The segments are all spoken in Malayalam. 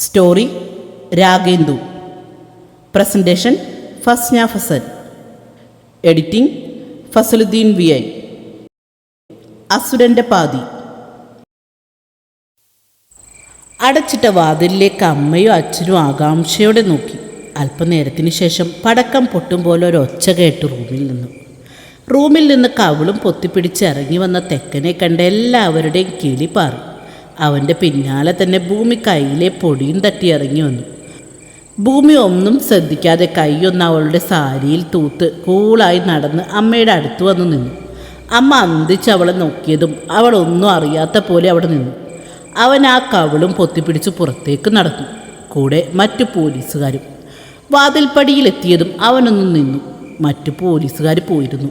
Story Ragendu. Presentation Fasna Fasal. Editing Fasaluddin V I. അസുരന്റെ പാതി. അടച്ചിട്ട വാതിലിലേക്ക് അമ്മയും അച്ഛനും ആകാംക്ഷയോടെ നോക്കി. അല്പനേരത്തിന് ശേഷം പടക്കം പൊട്ടും പോലെ ഒരു ഒച്ച കേട്ട് റൂമിൽ നിന്നു. റൂമിൽ നിന്ന് കവിളും പൊത്തിപ്പിടിച്ച് ഇറങ്ങി വന്ന തെക്കനെ കണ്ട എല്ലാവരുടെയും കിളി പാറി. അവന്റെ പിന്നാലെ തന്നെ ഭൂമി കയ്യിലെ പൊടിയും തട്ടി ഇറങ്ങി വന്നു. ഭൂമി ഒന്നും ശ്രദ്ധിക്കാതെ കൈയൊന്ന് അവളുടെ സാരിയിൽ തൂത്ത് കൂളായി നടന്ന് അമ്മയുടെ അടുത്ത് വന്നു നിന്നു. അമ്മ അന്തിച്ച് അവളെ നോക്കിയതും അവൾ ഒന്നും അറിയാത്ത പോലെ അവിടെ നിന്നു. അവൻ ആ കവളും പൊത്തിപ്പിടിച്ച് പുറത്തേക്ക് നടന്നു. കൂടെ മറ്റു പോലീസുകാരും. വാതിൽപ്പടിയിലെത്തിയതും അവനൊന്നും നിന്നു. മറ്റു പോലീസുകാർ പോയിരുന്നു.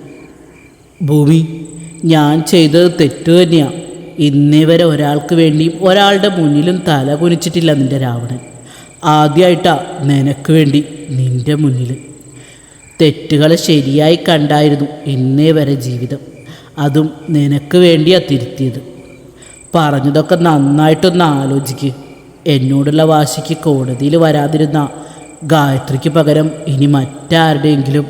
ഭൂമി ഞാൻ ചെയ്തത് തെറ്റു തന്നെയാണ് ഇന്നേ വരെ ഒരാൾക്ക് വേണ്ടിയും ഒരാളുടെ മുന്നിലും തല കുനിച്ചിട്ടില്ല നിന്റെ രാവണൻ. ആദ്യമായിട്ടാ നിനക്ക് വേണ്ടി നിന്റെ മുന്നിൽ തെറ്റുകളെ ശരിയായി കണ്ടായിരുന്നു ഇന്നേ വരെ ജീവിതം. അതും നിനക്ക് വേണ്ടിയാ തിരുത്തിയത്. പറഞ്ഞതൊക്കെ നന്നായിട്ടൊന്ന് ആലോചിക്ക്. എന്നോടുള്ള വാശിക്ക് കോടതിയിൽ വരാതിരുന്ന ഗായത്രിക്ക് പകരം ഇനി മറ്റാരുടെയെങ്കിലും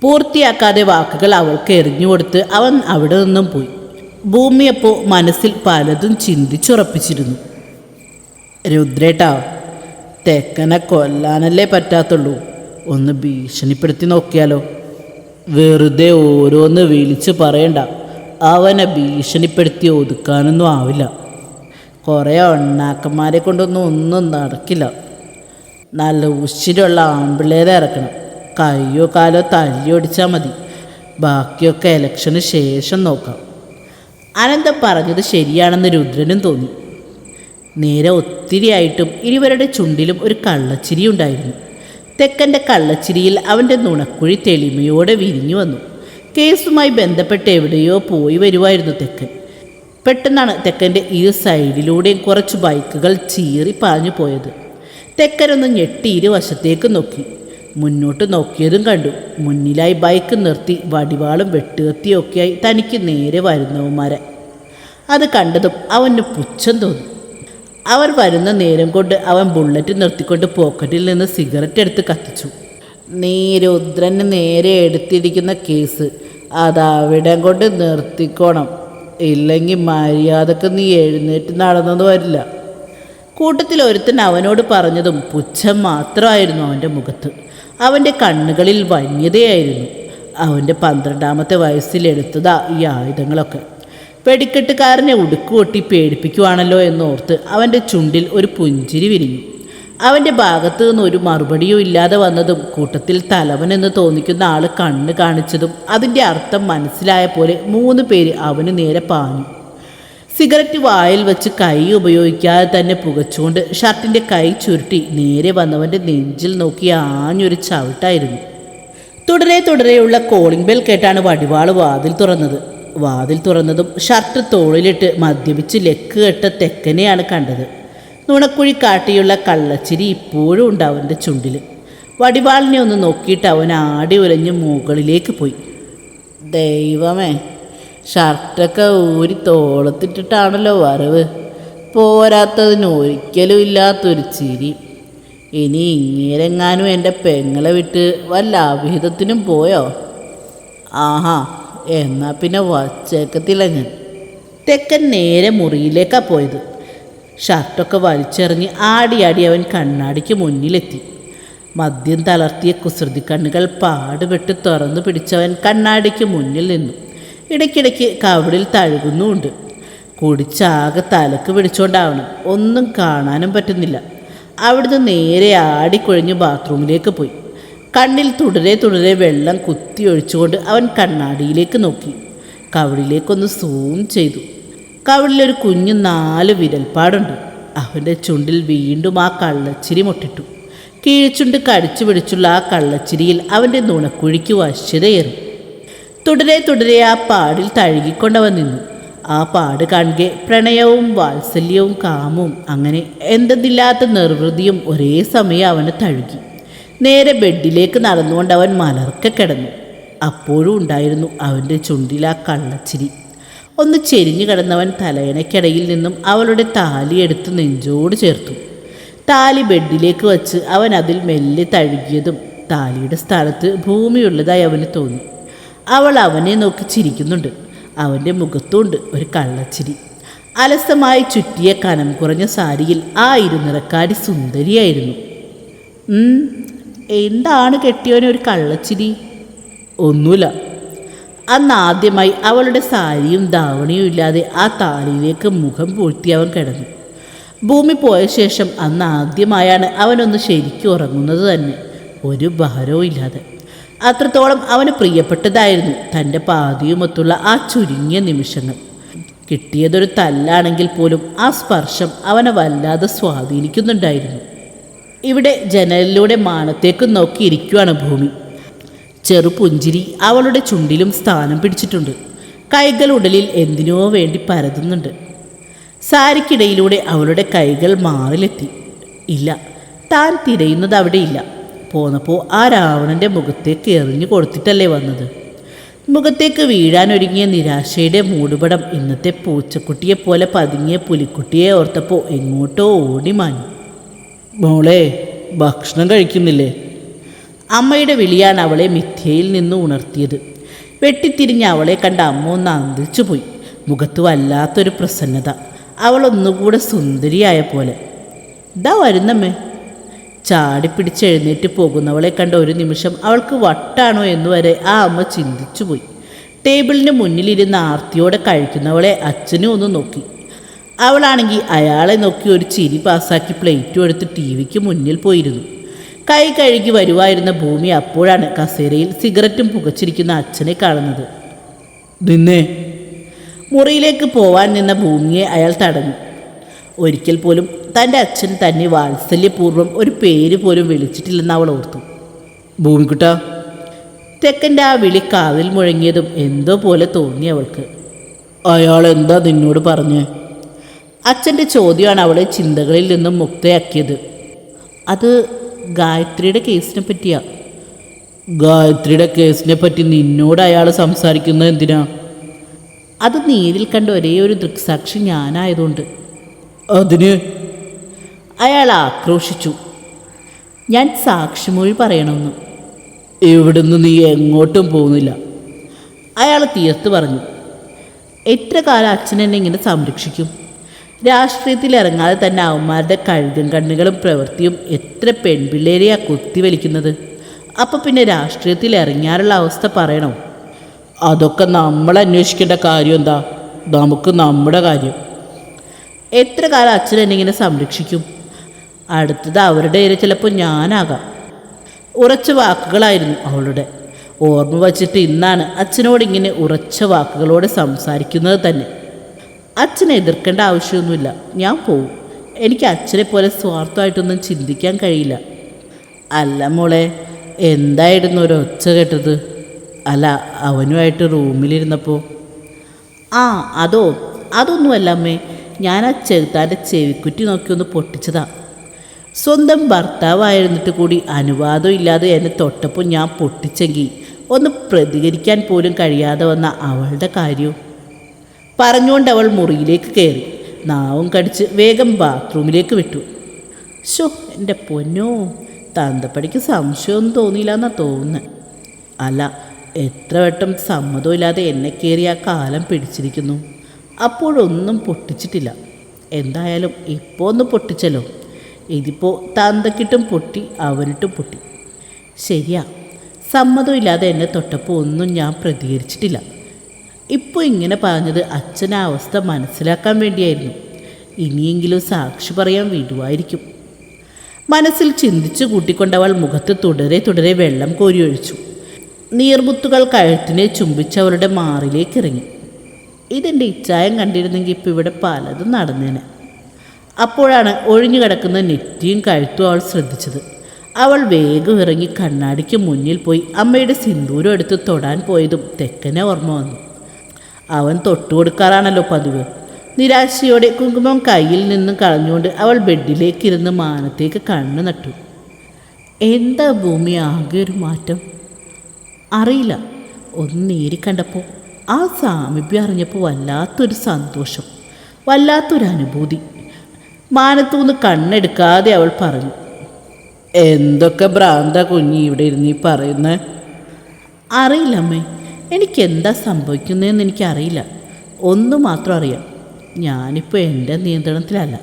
പൂർത്തിയാക്കാതെ വാക്കുകൾ അവൾക്ക് എറിഞ്ഞു കൊടുത്ത് അവൻ അവിടെ നിന്നും പോയി. ഭൂമിയപ്പോൾ മനസ്സിൽ പലതും ചിന്തിച്ചുറപ്പിച്ചിരുന്നു. രുദ്രേട്ടാ തെക്കനെ കൊല്ലാനല്ലേ പറ്റാത്തുള്ളൂ. ഒന്ന് ഭീഷണിപ്പെടുത്തി നോക്കിയാലോ. വെറുതെ ഓരോന്ന് വിളിച്ച് പറയണ്ട. അവനെ ഭീഷണിപ്പെടുത്തി ഒതുക്കാനൊന്നും ആവില്ല. കുറേ ഒണ്ണാക്കന്മാരെ കൊണ്ടൊന്നും ഒന്നും നടക്കില്ല. നല്ല ഉശിരുള്ള ആമ്പിള്ളേരെ ഇറക്കണം. കയ്യോ കാലോ തല്ലി ഓടിച്ചാൽ മതി. ബാക്കിയൊക്കെ ഇലക്ഷന് ശേഷം നോക്കാം. അനന്തം പറഞ്ഞത് ശരിയാണെന്ന് രുദ്രനും തോന്നി. നേരെ ഒത്തിരിയായിട്ടും ഇരുവരുടെ ചുണ്ടിലും ഒരു കള്ളച്ചിരി ഉണ്ടായിരുന്നു. തെക്കന്റെ കള്ളച്ചിരിയിൽ അവന്റെ നുണക്കുഴി തെളിമയോടെ വിരിഞ്ഞു വന്നു. കേസുമായി ബന്ധപ്പെട്ട് എവിടെയോ പോയി വരുമായിരുന്നു തെക്കൻ. പെട്ടെന്നാണ് തെക്കന്റെ ഇരു സൈഡിലൂടെയും കുറച്ച് ബൈക്കുകൾ ചീറി പാഞ്ഞു പോയത് തെക്കനൊന്ന് ഞെട്ടി ഇരുവശത്തേക്ക് നോക്കി. മുന്നോട്ട് നോക്കിയതും കണ്ടു. മുന്നിലായി ബൈക്ക് നിർത്തി വടിവാളും വെട്ടുകത്തിയൊക്കെയായി തനിക്ക് നേരെ വരുന്നവന്മാരെ അത് കണ്ടതും അവന് പുച്ഛം തോന്നി. അവർ വരുന്ന നേരം കൊണ്ട് അവൻ ബുള്ളറ്റ് നിർത്തിക്കൊണ്ട് പോക്കറ്റിൽ നിന്ന് സിഗരറ്റ് എടുത്ത് കത്തിച്ചു. നേരെ രുദ്രന് നേരെ എടുത്തിരിക്കുന്ന കേസ് അതവിടെ കൊണ്ട് നിർത്തിക്കോണം. ഇല്ലെങ്കിൽ മര്യാദയ്ക്ക് നീ എഴുന്നേറ്റ് നടന്നത് വരില്ല. കൂട്ടത്തിൽ ഒരുത്തൻ അവനോട് പറഞ്ഞതും പുച്ഛം മാത്രമായിരുന്നു അവന്റെ മുഖത്ത്. അവന്റെ കണ്ണുകളിൽ വന്യതയായിരുന്നു. അവന്റെ പന്ത്രണ്ടാമത്തെ വയസ്സിൽ എടുത്തതാ ഈ ആയുധങ്ങളൊക്കെ. വെടിക്കെട്ടുകാരനെ ഉടുക്കുകൊട്ടി പേടിപ്പിക്കുവാണല്ലോ എന്നോർത്ത് അവന്റെ ചുണ്ടിൽ ഒരു പുഞ്ചിരി വിരിഞ്ഞു. അവന്റെ ഭാഗത്തു നിന്ന് ഒരു മറുപടിയും ഇല്ലാതെ വന്നതും കൂട്ടത്തിൽ തലവനെന്ന് തോന്നിക്കുന്ന ആൾ കണ്ണ് കാണിച്ചതും അതിന്റെ അർത്ഥം മനസ്സിലായ പോലെ മൂന്ന് പേര് അവന് നേരെ പാഞ്ഞു. സിഗരറ്റ് വായിൽ വെച്ച് കൈ ഉപയോഗിക്കാതെ തന്നെ പുകച്ചുകൊണ്ട് ഷർട്ടിന്റെ കൈ ചുരുട്ടി നേരെ വന്നവന്റെ നെഞ്ചിൽ നോക്കി ആഞ്ഞൊരു ചവിട്ടായിരുന്നു. തുടരെ തുടരെയുള്ള കോളിംഗ് ബെൽ കേട്ടാണ് വടിവാൾ വാതിൽ തുറന്നത്. വാതിൽ തുറന്നതും ഷർട്ട് തോളിലിട്ട് മദ്യപിച്ച് ലെക്ക് കെട്ട തെക്കനെയാണ് കണ്ടത്. നുണക്കുഴി കാട്ടിയുള്ള കള്ളച്ചിരി ഇപ്പോഴും ഉണ്ട് അവന്റെ ചുണ്ടിൽ വടിവാളിനെ ഒന്ന് നോക്കിയിട്ട് അവൻ ആടി ഉലഞ്ഞ് മുകളിലേക്ക് പോയി. ദൈവമേ ഷർട്ടൊക്കെ ഊരി തോളത്തിട്ടിട്ടാണല്ലോ വരവ്. പോരാത്തതിന് ഒരിക്കലും ഇല്ലാത്തൊരു ചിരി. ഇനി ഇങ്ങേരെങ്ങാനും എന്റെ പെങ്ങളെ വിട്ട് വല്ല അവിഹിതത്തിനും പോയോ? ആഹാ എന്നാ പിന്നെ വച്ചേക്കത്തില്ല ഞാൻ. തെക്കൻ നേരെ മുറിയിലേക്കാണ് പോയത്. ഷർട്ടൊക്കെ വലിച്ചെറിഞ്ഞ് ആടിയാടി അവൻ കണ്ണാടിക്ക് മുന്നിലെത്തി. മദ്യം തളർത്തിയ കുസൃതി കണ്ണുകൾ പാടുപെട്ട് തുറന്നു പിടിച്ചവൻ കണ്ണാടിക്ക് മുന്നിൽ നിന്നു. ഇടയ്ക്കിടയ്ക്ക് കവിളിൽ തഴുകുന്നുമുണ്ട്. കുടിച്ചാകെ തലക്ക് പിടിച്ചോണ്ടാവണം. ഒന്നും കാണാനും പറ്റുന്നില്ല. അവിടുന്ന് നേരെ ആടിക്കുഴഞ്ഞ് ബാത്റൂമിലേക്ക് പോയി. കണ്ണിൽ തുടരെ തുടരെ വെള്ളം കുത്തി ഒഴിച്ചുകൊണ്ട് അവൻ കണ്ണാടിയിലേക്ക് നോക്കി. കവിളിലേക്കൊന്ന് സൂം ചെയ്തു. കവിളിലൊരു കുഞ്ഞു നാല് വിരൽപ്പാടുണ്ട്. അവന്റെ ചുണ്ടിൽ വീണ്ടും ആ കള്ളച്ചിരി മുട്ടിട്ടു. കീഴ്ച്ചുണ്ട് കടിച്ചു പിടിച്ചുള്ള ആ കള്ളച്ചിരിയിൽ അവന്റെ നുണക്കുഴിക്ക് വശ്യതയേറി. തുടരെ തുടരെ ആ പാടിൽ തഴുകിക്കൊണ്ടവൻ നിന്നു. ആ പാട് കാണുകെ പ്രണയവും വാത്സല്യവും കാമവും അങ്ങനെ എന്തെന്നില്ലാത്ത നിർവൃതിയും ഒരേ സമയം അവന് തഴുകി. നേരെ ബെഡിലേക്ക് നടന്നുകൊണ്ട് അവൻ മലർക്ക കിടന്നു. അപ്പോഴും ഉണ്ടായിരുന്നു അവന്റെ ചുണ്ടിൽ ആ കള്ളച്ചിരി. ഒന്ന് ചെരിഞ്ഞു കിടന്നവൻ തലയണയ്ക്കിടയിൽ നിന്നും അവളുടെ താലിയെടുത്ത് നെഞ്ചോട് ചേർത്തു. താലി ബെഡിലേക്ക് വച്ച് അവൻ അതിൽ മെല്ലെ തഴുകിയതും താലിയുടെ സ്ഥാനത്ത് ഭൂമിയുള്ളതായി അവന് തോന്നി. അവൾ അവനെ നോക്കി ചിരിക്കുന്നുണ്ട്. അവന്റെ മുഖത്തുണ്ട് ഒരു കള്ളച്ചിരി. അലസമായി ചുറ്റിയ കനം കുറഞ്ഞ സാരിയിൽ ആ ഇരുനിറക്കാരി സുന്ദരിയായിരുന്നു. എന്താണ് കെട്ടിയവന് ഒരു കള്ളച്ചിരി? ഒന്നുമില്ല. അന്ന് ആദ്യമായി അവളുടെ സാരിയും ധാവണിയും ഇല്ലാതെ ആ താലിയിലേക്ക് മുഖം പൂഴ്ത്തി അവൻ കിടന്നു. ഭൂമി പോയ ശേഷം അന്ന് ആദ്യമായാണ് അവനൊന്ന് ശരിക്കും ഉറങ്ങുന്നത് തന്നെ. ഒരു ഭാരവും ഇല്ലാതെ. അത്രത്തോളം അവന് പ്രിയപ്പെട്ടതായിരുന്നു. തന്റെ പാതിയുമൊത്തുള്ള ആ ചുരുങ്ങിയ നിമിഷങ്ങൾ. കിട്ടിയതൊരു തല്ലാണെങ്കിൽ പോലും ആ സ്പർശം അവനെ വല്ലാതെ സ്വാധീനിക്കുന്നുണ്ടായിരുന്നു. ഇവിടെ ജനലിലൂടെ മാനത്തേക്ക് നോക്കിയിരിക്കുവാണ് ഭൂമി. ചെറുപുഞ്ചിരി അവളുടെ ചുണ്ടിലും സ്ഥാനം പിടിച്ചിട്ടുണ്ട്. കൈകൾ ഉടലിൽ എന്തിനോ വേണ്ടി പരതുന്നുണ്ട്. സാരിക്കിടയിലൂടെ അവളുടെ കൈകൾ മാറിലെത്തി. ഇല്ല താൻ തിരയുന്നത് അവിടെയില്ല. പോന്നപ്പോൾ ആ രാവണന്റെ മുഖത്തേക്ക് എറിഞ്ഞു കൊടുത്തിട്ടല്ലേ വന്നത്. മുഖത്തേക്ക് വീഴാനൊരുങ്ങിയ നിരാശയുടെ മൂടുപടം ഇന്നത്തെ പൂച്ചക്കുട്ടിയെ പോലെ പതുങ്ങിയ പുലിക്കുട്ടിയെ ഓർത്തപ്പോൾ എങ്ങോട്ടോ ഓടി മാഞ്ഞു. മോളെ ഭക്ഷണം കഴിക്കുന്നില്ലേ? അമ്മയുടെ വിളിയാണ് അവളെ മിഥ്യയിൽ നിന്ന് ഉണർത്തിയത്. വെട്ടിത്തിരിഞ്ഞ് അവളെ കണ്ട അമ്മ ഒന്ന് അന്തിച്ചു പോയി. മുഖത്ത് വല്ലാത്തൊരു പ്രസന്നത. അവൾ ഒന്നുകൂടെ സുന്ദരിയായ പോലെ. ഇതാ വരുന്നമ്മേ ചാടിപ്പിടിച്ച് എഴുന്നേറ്റ് പോകുന്നവളെ കണ്ട ഒരു നിമിഷം അവൾക്ക് വട്ടാണോ എന്നുവരെ ആ അമ്മ ചിന്തിച്ചുപോയി ടേബിളിന് മുന്നിലിരുന്ന് ആർത്തിയോടെ കഴിക്കുന്നവളെ അച്ഛനും ഒന്ന് നോക്കി. അവളാണെങ്കിൽ അയാളെ നോക്കി ഒരു ചിരി പാസ്സാക്കി പ്ലേറ്റും എടുത്ത് ടി വിക്ക് മുന്നിൽ പോയിരുന്നു. കൈ കഴുകി വരുവായിരുന്ന ഭൂമി അപ്പോഴാണ് കസേരയിൽ സിഗരറ്റും പുകച്ചിരിക്കുന്ന അച്ഛനെ കാണുന്നത്. നിന്നേ. മുറിയിലേക്ക് പോവാൻ നിന്ന ഭൂമിയെ അയാൾ തടഞ്ഞു. ഒരിക്കൽ പോലും തന്റെ അച്ഛൻ തന്നെ വാത്സല്യപൂർവം ഒരു പേര് പോലും വിളിച്ചിട്ടില്ലെന്ന് അവൾ ഓർത്തു. ഭൂമിക്കുട്ട. തെക്കന്റെ ആ വിളി കാതിൽ മുഴങ്ങിയതും എന്തോ പോലെ തോന്നി അവൾക്ക്. അയാൾ എന്താ നിന്നോട് പറഞ്ഞേ? അച്ഛന്റെ ചോദ്യമാണ് അവളെ ചിന്തകളിൽ നിന്നും മുക്തയാക്കിയത്. അത് ഗായത്രിയുടെ കേസിനെ പറ്റിയാ. ഗായത്രിയുടെ കേസിനെ പറ്റി നിന്നോട് അയാൾ സംസാരിക്കുന്നത് എന്തിനാ? അത് നേരിൽ കണ്ട ഒരേ ഒരു ദൃക്സാക്ഷി ഞാനായതുകൊണ്ട്. അതിന് അയാൾ ആക്രോശിച്ചു. ഞാൻ സാക്ഷിമൊഴി പറയണമെന്ന്. ഇവിടുന്ന് നീ എങ്ങോട്ടും പോകുന്നില്ല. അയാൾ തീർത്ത് പറഞ്ഞു. എത്ര കാലം അച്ഛൻ എന്നെ ഇങ്ങനെ സംരക്ഷിക്കും? രാഷ്ട്രീയത്തിൽ ഇറങ്ങാതെ തന്നെ അവന്മാരുടെ കഴുകും കണ്ണുകളും പ്രവൃത്തിയും എത്ര പെൺപിള്ളേരെയാ കുത്തിവലിക്കുന്നത് അപ്പം പിന്നെ രാഷ്ട്രീയത്തിൽ ഇറങ്ങാറുള്ള അവസ്ഥ പറയണോ? അതൊക്കെ നമ്മൾ അന്വേഷിക്കേണ്ട കാര്യം എന്താ? നമുക്ക് നമ്മുടെ കാര്യം. എത്ര കാലം അച്ഛൻ എന്നെ ഇങ്ങനെ സംരക്ഷിക്കും? അടുത്തത് അവരുടെ ഇര ചിലപ്പോൾ ഞാനാകാം. ഉറച്ച വാക്കുകളായിരുന്നു അവളുടെ. ഓർമ്മ വച്ചിട്ട് ഇന്നാണ് അച്ഛനോട് ഇങ്ങനെ ഉറച്ച വാക്കുകളോടെ സംസാരിക്കുന്നത് തന്നെ. അച്ഛനെ എതിർക്കേണ്ട ആവശ്യമൊന്നുമില്ല. ഞാൻ പോവും. എനിക്ക് അച്ഛനെ പോലെ സ്വാർത്ഥമായിട്ടൊന്നും ചിന്തിക്കാൻ കഴിയില്ല. അല്ല മോളെ എന്തായിരുന്നു ഒരു ഒച്ച കേട്ടത്? അല്ല അവനുമായിട്ട് റൂമിലിരുന്നപ്പോൾ. ആ അതോ അതൊന്നുമല്ല അമ്മേ. ഞാൻ ആ ചെറുത്താന്റെ ചെവിക്കുറ്റി നോക്കി ഒന്ന് പൊട്ടിച്ചതാ. സ്വന്തം ഭർത്താവായിരുന്നിട്ട് കൂടി അനുവാദം ഇല്ലാതെ എന്നെ തൊട്ടപ്പോൾ ഞാൻ പൊട്ടിച്ചെങ്കിൽ ഒന്ന് പ്രതികരിക്കാൻ പോലും കഴിയാതെ വന്ന അവളുടെ കാര്യവും പറഞ്ഞുകൊണ്ട് അവൾ മുറിയിലേക്ക് കയറി. നാവും കടിച്ച് വേഗം ബാത്റൂമിലേക്ക് വിട്ടു. ഷോ എന്റെ പൊന്നോ തന്തപ്പടിക്ക് സംശയമൊന്നും തോന്നിയില്ല എന്നാ തോന്നുന്നത് അല്ല എത്ര വട്ടം സമ്മതമില്ലാതെ എന്നെ കയറി ആ കാലം പിടിച്ചിരിക്കുന്നു. അപ്പോഴൊന്നും പൊട്ടിച്ചിട്ടില്ല. എന്തായാലും ഇപ്പോൾ ഒന്ന് പൊട്ടിച്ചല്ലോ. ഇതിപ്പോൾ തന്തക്കിട്ടും പൊട്ടി അവനിട്ടും പൊട്ടി. ശരിയാ. സമ്മതമില്ലാതെ എന്നെ തൊട്ടപ്പോൾ ഒന്നും ഞാൻ പ്രതികരിച്ചിട്ടില്ല. ഇപ്പോൾ ഇങ്ങനെ പറഞ്ഞത് അച്ഛൻ ആ അവസ്ഥ മനസ്സിലാക്കാൻ വേണ്ടിയായിരുന്നു. ഇനിയെങ്കിലും സാക്ഷി പറയാൻ വിടുവായിരിക്കും. മനസ്സിൽ ചിന്തിച്ചു കൂട്ടിക്കൊണ്ടവൾ മുഖത്ത് തുടരെ തുടരെ വെള്ളം കോരിയൊഴിച്ചു. നീർമുത്തുകൾ കഴുത്തിനെ ചുംബിച്ചവരുടെ മാറിലേക്ക് ഇറങ്ങി. ഇതെന്റെ ഇച്ചായം കണ്ടിരുന്നെങ്കിൽ ഇപ്പോൾ ഇവിടെ പലതും നടന്നേനെ. അപ്പോഴാണ് ഒഴിഞ്ഞു കിടക്കുന്ന നെറ്റിയും കഴുത്തും അവൾ ശ്രദ്ധിച്ചത്. അവൾ വേഗം ഇറങ്ങി കണ്ണാടിക്ക് മുന്നിൽ പോയി അമ്മയുടെ സിന്ദൂരം എടുത്ത് തൊടാൻ പോയതും തെക്കനെ ഓർമ്മ വന്നു. അവൻ തൊട്ടു തൊട്ടുകൊടുക്കാറാണല്ലോ പതിവ്. നിരാശയോടെ കുങ്കുമം കയ്യിൽ നിന്ന് കളഞ്ഞുകൊണ്ട് അവൾ ബെഡിലേക്കിരുന്ന് മാനത്തേക്ക് കണ്ണു നട്ടു. എന്താ ഭൂമി ആകെ ഒരു മാറ്റം? അറിയില്ല. ഒന്ന് നേരി കണ്ടപ്പോൾ ആ സാമീപ്യം അറിഞ്ഞപ്പോൾ വല്ലാത്തൊരു സന്തോഷം വല്ലാത്തൊരു അനുഭൂതി. മാനത്തൂന്ന് കണ്ണെടുക്കാതെ അവൾ പറഞ്ഞു എന്തൊക്കെ ഭ്രാന്ത കുഞ്ഞി ഇവിടെ ഇരുന്ന് ഈ പറയുന്നത് അറിയില്ല അമ്മേ എനിക്ക് എന്താ സംഭവിക്കുന്നതെന്ന് എനിക്കറിയില്ല. ഒന്ന് മാത്രം അറിയാം ഞാനിപ്പോൾ എന്റെ നിയന്ത്രണത്തിലല്ല.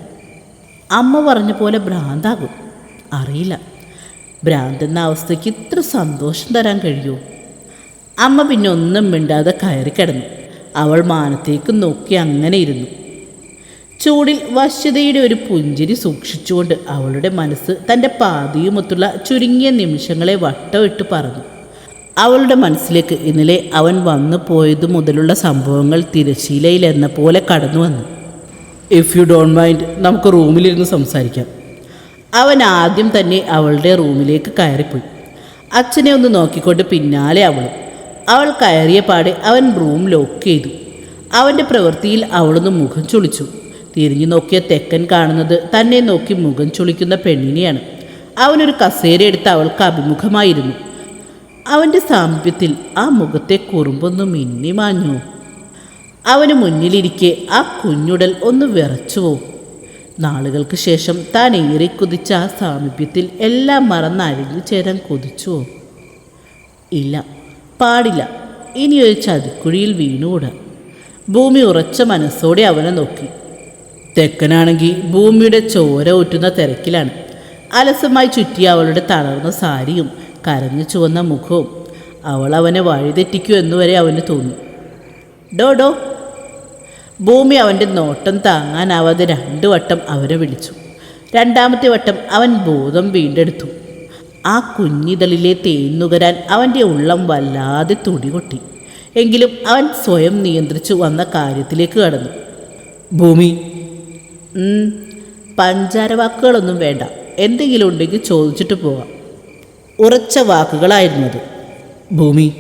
അമ്മ പറഞ്ഞ പോലെ ഭ്രാന്താകും. അറിയില്ല. ഭ്രാന്തെന്ന അവസ്ഥയ്ക്ക് ഇത്ര സന്തോഷം തരാൻ കഴിയുമോ അമ്മ പിന്നെ ഒന്നും മിണ്ടാതെ കയറി കിടന്നു. അവൾ മാനത്തേക്ക് നോക്കി അങ്ങനെ ഇരുന്നു. ചൂടിൽ വശ്യതയുടെ ഒരു പുഞ്ചിരി സൂക്ഷിച്ചുകൊണ്ട് അവളുടെ മനസ്സ് തന്റെ പാതിയുമൊത്തുള്ള ചുരുങ്ങിയ നിമിഷങ്ങളെ വട്ടമിട്ട് പറഞ്ഞു അവളുടെ മനസ്സിലേക്ക് ഇന്നലെ അവൻ വന്നു പോയതു മുതലുള്ള സംഭവങ്ങൾ തിരശീലയിൽ എന്ന പോലെ കടന്നു വന്നു. ഇഫ് യു ഡോണ്ട് മൈൻഡ് നമുക്ക് റൂമിലിരുന്ന് സംസാരിക്കാം. അവൻ ആദ്യം തന്നെ അവളുടെ റൂമിലേക്ക് കയറിപ്പോയി. അച്ഛനെ ഒന്ന് നോക്കിക്കൊണ്ട് പിന്നാലെ അവളും അവൾ കയറിയ പാടെ അവൻ റൂം ലോക്ക് ചെയ്തു. അവന്റെ പ്രവൃത്തിയിൽ അവളൊന്ന് മുഖം ചുളിച്ചു. തിരിഞ്ഞു നോക്കിയ തെക്കൻ കാണുന്നത് തന്നെ നോക്കി മുഖം ചുളിക്കുന്ന പെണ്ണിനെയാണ്. അവനൊരു കസേര എടുത്ത് അവൾക്ക് അഭിമുഖമായിരുന്നു. അവന്റെ സാമീപ്യത്തിൽ ആ മുഖത്തെ കുറുമ്പൊന്ന് മിന്നി മാഞ്ഞു അവന് മുന്നിലിരിക്കെ ആ കുഞ്ഞുടൽ ഒന്ന് വിറച്ചുവോ നാളുകൾക്ക് ശേഷം താൻ ഏറെ കുതിച്ച ആ സാമീപ്യത്തിൽ എല്ലാം മറന്ന് അഴിഞ്ഞു ചേരാൻ കൊതിച്ചുവോ ഇല്ല പാടില്ല. ഇനിയൊരു ചതിക്കുഴിയിൽ വീണുകൂടാ. ഭൂമി ഉറച്ച മനസ്സോടെ അവനെ നോക്കി. തെക്കനാണെങ്കിൽ ഭൂമിയുടെ ചോര ഊറ്റുന്ന തിരക്കിലാണ്. അലസമായി ചുറ്റിയ അവളുടെ തളർന്ന സാരിയും കരഞ്ഞു ചുവന്ന മുഖവും അവൾ അവനെ വഴിതെറ്റിക്കൂ എന്നുവരെ അവന് തോന്നി. ഡോ ഡോ. ഭൂമി അവന്റെ നോട്ടം താങ്ങാനാവാതെ രണ്ടു വട്ടം അവരെ വിളിച്ചു. രണ്ടാമത്തെ വട്ടം അവൻ ബോധം വീണ്ടെടുത്തു. ആ കുഞ്ഞിതളിലെ തേന്നുകരാൻ അവന്റെ ഉള്ളം വല്ലാതെ തുടികൊട്ടി. എങ്കിലും അവൻ സ്വയം നിയന്ത്രിച്ചു വന്ന കാര്യത്തിലേക്ക് കടന്നു. ഭൂമി. പഞ്ചാര വാക്കുകളൊന്നും വേണ്ട. എന്തെങ്കിലും ഉണ്ടെങ്കിൽ ചോദിച്ചിട്ട് പോവാം. ഉറച്ച വാക്കുകളായിരുന്നു അത് ഭൂമി.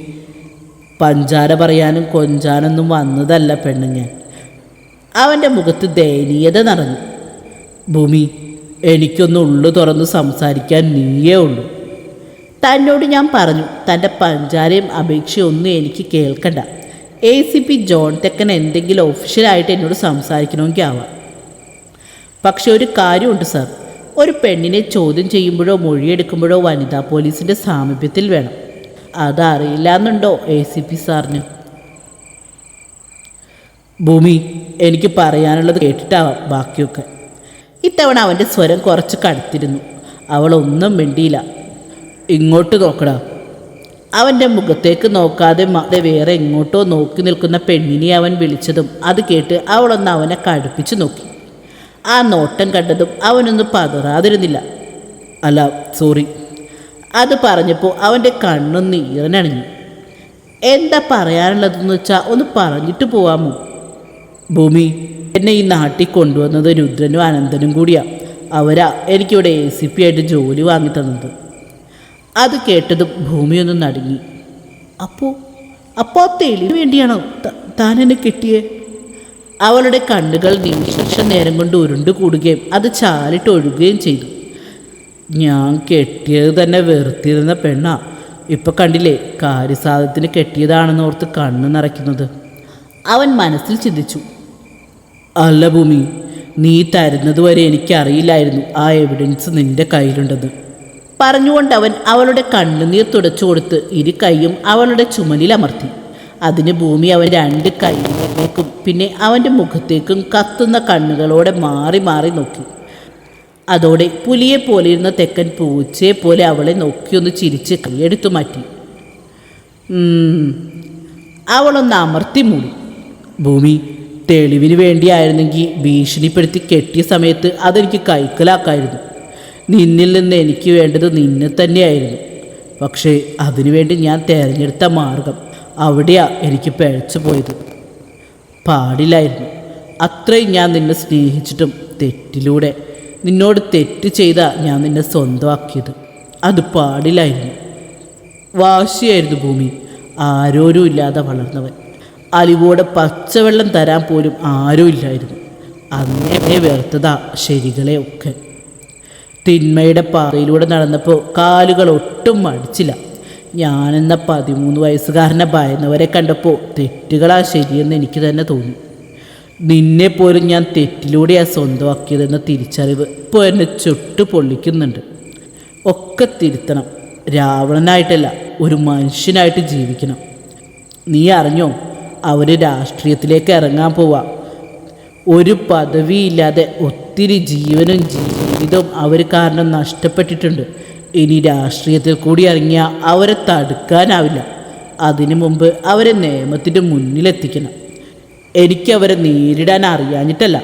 പഞ്ചാര പറയാനും കൊഞ്ചാനൊന്നും വന്നതല്ല പെണ്ണ് ഞാൻ അവന്റെ മുഖത്ത് ദയനീയത നിറഞ്ഞു. ഭൂമി. എനിക്കൊന്ന് ഉള്ളു തുറന്ന് സംസാരിക്കാൻ നീയേ ഉള്ളൂ. തന്നോട് ഞാൻ പറഞ്ഞു തന്റെ പഞ്ചാരയും അപേക്ഷയൊന്നും എനിക്ക് കേൾക്കണ്ട. എ സി പി ജോൺ തെക്കൻ എന്തെങ്കിലും ഒഫീഷ്യലായിട്ട് എന്നോട് സംസാരിക്കണമെങ്കിൽ ആവാം. പക്ഷെ ഒരു കാര്യമുണ്ട് സർ ഒരു പെണ്ണിനെ ചോദ്യം ചെയ്യുമ്പോഴോ മൊഴിയെടുക്കുമ്പോഴോ വനിതാ പോലീസിന്റെ സാമീപ്യത്തിൽ വേണം. അതറിയില്ല എന്നുണ്ടോ എ സി പി സാറിന്? ഭൂമി എനിക്ക് പറയാനുള്ളത് കേട്ടിട്ടാവാം ബാക്കിയൊക്കെ. ഇത്തവണ അവന്റെ സ്വരം കുറച്ച് കടുത്തിരുന്നു. അവളൊന്നും മിണ്ടിയില്ല. ഇങ്ങോട്ട് നോക്കടാ. അവന്റെ മുഖത്തേക്ക് നോക്കാതെ വേറെ എങ്ങോട്ടോ നോക്കി നിൽക്കുന്ന പെണ്ണിനെ അവൻ വിളിച്ചതും അത് കേട്ട് അവളൊന്ന് അവനെ കടുപ്പിച്ചു നോക്കി. ആ നോട്ടം കണ്ടതും അവനൊന്ന് പതറാതിരുന്നില്ല. അല്ല സോറി. അത് പറഞ്ഞപ്പോൾ അവന്റെ കണ്ണൊന്ന് ഈറനണിഞ്ഞു എന്താ പറയാനുള്ളതെന്ന് വെച്ചാൽ ഒന്ന് പറഞ്ഞിട്ട് പോവാമോ? ഭൂമി എന്നെ ഈ നാട്ടിൽ കൊണ്ടുവന്നത് രുദ്രനും അനന്തനും കൂടിയാ. അവരാ എനിക്കിവിടെ എ സി പി ആയിട്ട് ജോലി വാങ്ങി തന്നത്. അത് കേട്ടതും ഭൂമിയൊന്നും നടുങ്ങി. അപ്പോൾ അപ്പോൾ തെളിവിന് വേണ്ടിയാണോ താൻ എന്നെ കിട്ടിയേ? അവളുടെ കണ്ണുകൾ നിമിഷ നേരം കൊണ്ട് ഉരുണ്ടു കൂടുകയും അത് ചാലിട്ട് ഒഴുകുകയും ചെയ്തു. ഞാൻ കെട്ടിയത് തന്നെ വെറുത്തിരുന്ന പെണ്ണാ. ഇപ്പൊ കണ്ടില്ലേ കാര്യസാധത്തിന് കെട്ടിയതാണെന്ന് ഓർത്ത് കണ്ണ് നിറയ്ക്കുന്നത്. അവൻ മനസ്സിൽ ചിന്തിച്ചു. അല്ല ഭൂമി നീ തരുന്നത് വരെ എനിക്കറിയില്ലായിരുന്നു. ആ എവിഡൻസ് നിന്റെ കയ്യിലുണ്ടെന്ന് പറഞ്ഞുകൊണ്ട് അവൻ അവളുടെ കണ്ണുനീർ തുടച്ചു കൊടുത്ത് ഇരു കൈയും അവളുടെ ചുമലിൽ അമർത്തി. അതിന് ഭൂമി അവൻ രണ്ട് കൈകളിലേക്കും പിന്നെ അവന്റെ മുഖത്തേക്കും കത്തുന്ന കണ്ണുകളോടെ മാറി മാറി നോക്കി. അതോടെ പുലിയെ പോലെ ഇരുന്ന തെക്കൻ പൂച്ചയെ പോലെ അവളെ നോക്കിയൊന്ന് ചിരിച്ച് കൈയെടുത്തു മാറ്റി. അവളൊന്ന് അമർത്തി മൂടി. ഭൂമി തെളിവിന് വേണ്ടിയായിരുന്നെങ്കിൽ ഭീഷണിപ്പെടുത്തി കെട്ടിയ സമയത്ത് അതെനിക്ക് കൈക്കലാക്കായിരുന്നു. നിന്നിൽ നിന്ന് എനിക്ക് വേണ്ടത് നിന്നെ തന്നെയായിരുന്നു. പക്ഷേ അതിനുവേണ്ടി ഞാൻ തിരഞ്ഞെടുത്ത മാർഗം അവിടെയാ എനിക്ക് പിഴച്ചു പോയത്. പാടില്ലായിരുന്നു. അത്രയും ഞാൻ നിന്നെ സ്നേഹിച്ചിട്ടും തെറ്റിലൂടെ നിന്നോട് തെറ്റ് ചെയ്ത ഞാൻ നിന്നെ സ്വന്തമാക്കിയത്. അത് പാടില്ലായിരുന്നു. വാശിയായിരുന്നു ഭൂമി. ആരോരും ഇല്ലാതെ വളർന്നവൻ. അലിവോടെ പച്ചവെള്ളം തരാൻ പോലും ആരും ഇല്ലായിരുന്നു. അങ്ങനെ വെറുത്തതാ ശരികളെ ഒക്കെ. തിന്മയുടെ പാറയിലൂടെ നടന്നപ്പോൾ കാലുകൾ ഒട്ടും മടിച്ചില്ല. ഞാനെന്ന പതിമൂന്ന് വയസ്സുകാരനെ ഭയന്നവരെ കണ്ടപ്പോൾ തെറ്റുകളാ ശരിയെന്ന് എനിക്ക് തന്നെ തോന്നി. നിന്നെ പോലും ഞാൻ തെറ്റിലൂടെയാണ് സ്വന്തമാക്കിയതെന്ന തിരിച്ചറിവ് ഇപ്പോൾ എന്നെ ചുട്ടു പൊള്ളിക്കുന്നുണ്ട്. ഒക്കെ തിരുത്തണം. രാവണനായിട്ടല്ല ഒരു മനുഷ്യനായിട്ട് ജീവിക്കണം. നീ അറിഞ്ഞോ? അവർ രാഷ്ട്രീയത്തിലേക്ക് ഇറങ്ങാൻ പോവാം. ഒരു പദവിയില്ലാതെ ഒത്തിരി ജീവനും ജീവിതവും അവർ കാരണം നഷ്ടപ്പെട്ടിട്ടുണ്ട്. ഇനി രാഷ്ട്രീയത്തിൽ കൂടി ഇറങ്ങിയാൽ അവരെ തടുക്കാനാവില്ല. അതിനു മുമ്പ് അവരെ നിയമത്തിന്റെ മുന്നിലെത്തിക്കണം. എനിക്ക് അവരെ നേരിടാൻ അറിയാഞ്ഞിട്ടല്ല.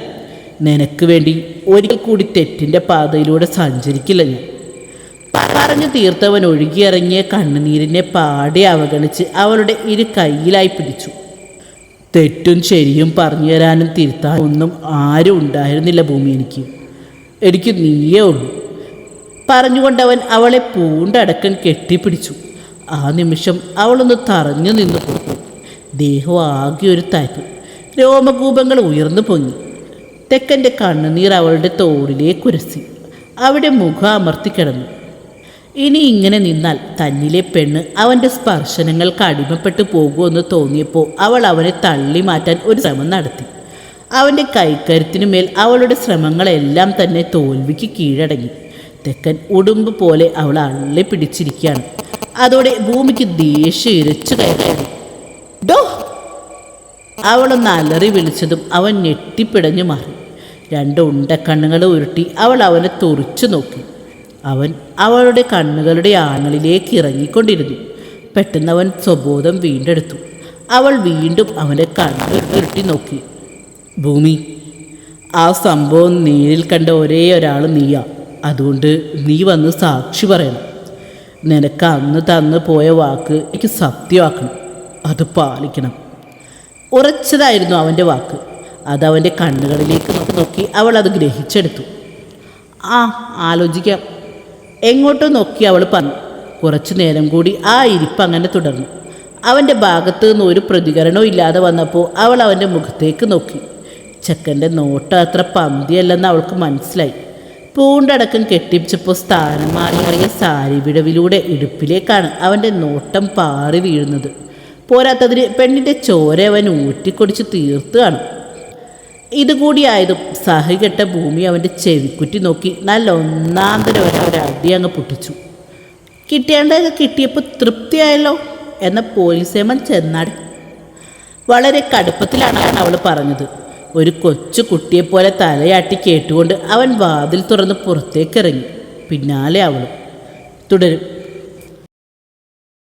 നിനക്ക് വേണ്ടി ഒരിക്കൽ കൂടി തെറ്റിന്റെ പാതയിലൂടെ സഞ്ചരിക്കില്ല ഞാൻ. പറഞ്ഞു തീർത്തവൻ ഒഴുകിയിറങ്ങിയ കണ്ണുനീരിനെ പാടെ അവഗണിച്ച് അവളുടെ ഇരു കയ്യിലായി പിടിച്ചു. തെറ്റും ശരിയും പറഞ്ഞു തരാനും തിരുത്താൻ ഒന്നും ആരും ഉണ്ടായിരുന്നില്ല ഭൂമി എനിക്ക്. എനിക്ക് നീയേ ഉള്ളൂ. പറഞ്ഞുകൊണ്ടവൻ അവളെ പൂണ്ടടക്കം കെട്ടിപ്പിടിച്ചു. ആ നിമിഷം അവളൊന്ന് തറഞ്ഞു നിന്നു പോയി ദേഹം ആകെ ഒരു തരിപ്പ്. രോമകൂപങ്ങൾ ഉയർന്നു പൊങ്ങി. തെക്കന്റെ കണ്ണുനീർ അവളുടെ തോളിലേക്ക് ഉരസി. അവിടെ മുഖം അമർത്തി കിടന്നു. ഇനി ഇങ്ങനെ നിന്നാൽ തന്നിലെ പെണ്ണ് അവന്റെ സ്പർശനങ്ങൾക്ക് അടിമപ്പെട്ടു പോകുമെന്ന് തോന്നിയപ്പോൾ അവൾ അവനെ തള്ളി മാറ്റാൻ ഒരു ശ്രമം നടത്തി. അവന്റെ കൈക്കരുത്തിനു മേൽ അവളുടെ ശ്രമങ്ങളെല്ലാം തന്നെ തോൽവിക്ക് കീഴടങ്ങി. തെക്കൻ ഉടുമ്പ് പോലെ അവൾ അള്ളി പിടിച്ചിരിക്കുകയാണ്. അതോടെ ഭൂമിക്ക് ദേഷ്യം ഇരച്ചു കയറി ഡോ! അവളൊന്ന് അലറി വിളിച്ചതും അവൻ ഞെട്ടിപ്പിടഞ്ഞു മാറി. രണ്ട് ഉണ്ടക്കണ്ണുകൾ ഉരുട്ടി അവൾ അവനെ തുറിച്ചു നോക്കി. അവൻ അവളുടെ കണ്ണുകളുടെ ആങ്ങളിലേക്ക് ഇറങ്ങിക്കൊണ്ടിരുന്നു. പെട്ടെന്ന് അവൻ സ്വബോധം വീണ്ടെടുത്തു. അവൾ വീണ്ടും അവന്റെ കണ്ണുകൾ ഉരുട്ടി നോക്കി. ഭൂമി ആ സംഭവം നേരിൽ കണ്ട ഒരേ ഒരാൾ നീയാ. അതുകൊണ്ട് നീ വന്ന് സാക്ഷി പറയണം. നിനക്ക് അന്ന് തന്നു പോയ വാക്ക് എനിക്ക് സത്യമാക്കണം. അത് പാലിക്കണം. ഉറച്ചതായിരുന്നു അവന്റെ വാക്ക്. അത് അവന്റെ കണ്ണുകളിലേക്ക് നോക്കി അവൾ അത് ഗ്രഹിച്ചെടുത്തു. ആ ആലോചിക്കാം. എങ്ങോട്ടോ നോക്കി അവൾ പറഞ്ഞു. കുറച്ചു നേരം കൂടി ആ ഇരിപ്പ് അങ്ങനെ തുടർന്നു. അവന്റെ ഭാഗത്തു നിന്ന് ഒരു പ്രതികരണവും ഇല്ലാതെ വന്നപ്പോൾ അവൾ അവന്റെ മുഖത്തേക്ക് നോക്കി. ചെക്കന്റെ നോട്ടം അത്ര പന്തിയല്ലെന്ന് അവൾക്ക് മനസ്സിലായി. പൂണ്ടടക്കം കെട്ടിപ്പിച്ചപ്പോൾ സ്ഥാനം മാറിയ സാരി വിടവിലൂടെ ഇടുപ്പിലേക്കാണ് അവന്റെ നോട്ടം പാറി വീഴുന്നത്. പോരാത്തതിന് പെണ്ണിന്റെ ചോര അവൻ ഊറ്റിക്കൊടിച്ച് തീർത്തു കാണും. ഇതുകൂടിയായതും സഹികെട്ട ഭൂമി അവന്റെ ചെവിക്കുറ്റി നോക്കി നല്ല ഒന്നാന്തരം വരെ ഒരടി അങ്ങ് പൊട്ടിച്ചു. കിട്ടേണ്ടതൊക്കെ കിട്ടിയപ്പോൾ തൃപ്തിയായല്ലോ എന്ന പോലീസേമൻ ചെന്നാടി. വളരെ കടുപ്പത്തിലാണ് അവൾ പറഞ്ഞത്. ഒരു കൊച്ചു കുട്ടിയെപ്പോലെ തലയാട്ടി കേട്ടുകൊണ്ട് അവൻ വാതിൽ തുറന്ന് പുറത്തേക്കിറങ്ങി. പിന്നാലെ അവളും. തുടരും.